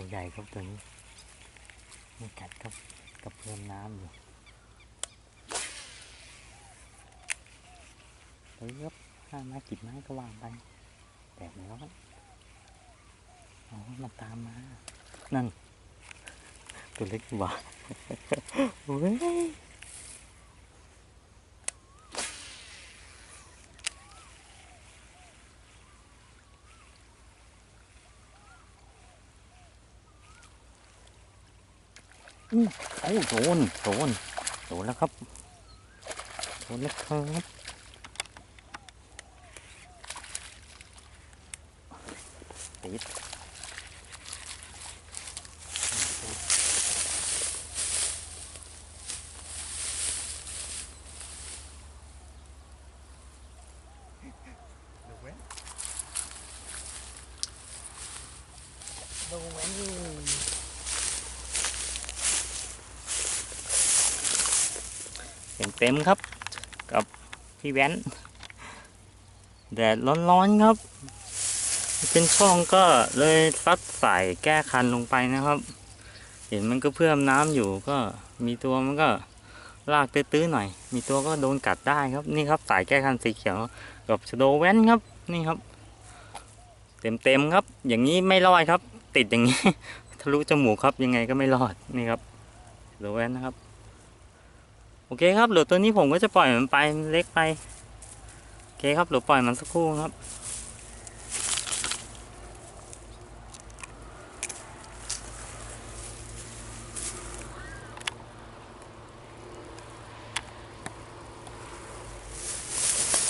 ตัวใหญ่ครับตัวนี้ไม่กัดครับกับเพื่อนน้ำอยู่เฮ้ยครับห้าไม้กิบไม้ก็วางไปแดดร้อนอ๋อมันตามมา นั่น ตัวเล็กกว่าเฮ้ย โอ้โดนโดนโดนแล้วครับโดนแล้วครับติดดูเว้ยโดน เต็มครับ กับพี่แว้นแดดร้อนๆครับ เป็นช่องก็เลยซัดใส่แก้คันลงไปนะครับ เห็นมันก็เพื่มน้ำอยู่ก็มีตัวมันก็ลากตื้อๆหน่อย มีตัวก็โดนกัดได้ครับนี่ครับสายแก้คันสีเขียวกับชโดแว้นครับนี่ครับ เต็มๆครับ อย่างนี้ไม่รอดครับ ติดอย่างนี้ ทะลุจมูกครับยังไงก็ไม่รอดนี่ครับชโดแว้นนะครับ โอเคครับเหลือตัวนี้ผมก็จะปล่อยมันไปเล็กไปโอเคครับเหลือปล่อยมันสักครู่ครับ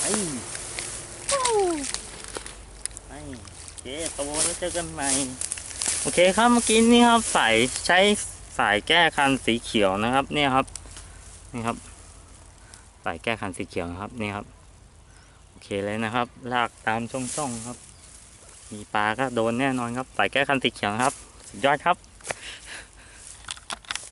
ไอ้ไอ้โอเคโตแล้วเจอกันใหม่ โอเคครับเมื่อกี้นี่ครับสายใช้สายแก้คันสีเขียวนะครับ เนี่ยครับ นี่ครับสายแก้คันสีเขียวครับนี่ครับ โอเคเลยนะครับ ลากตามช่องๆครับ มีปลาก็โดนแน่นอนครับสายแก้คันสีเขียวครับ สุดยอดครับ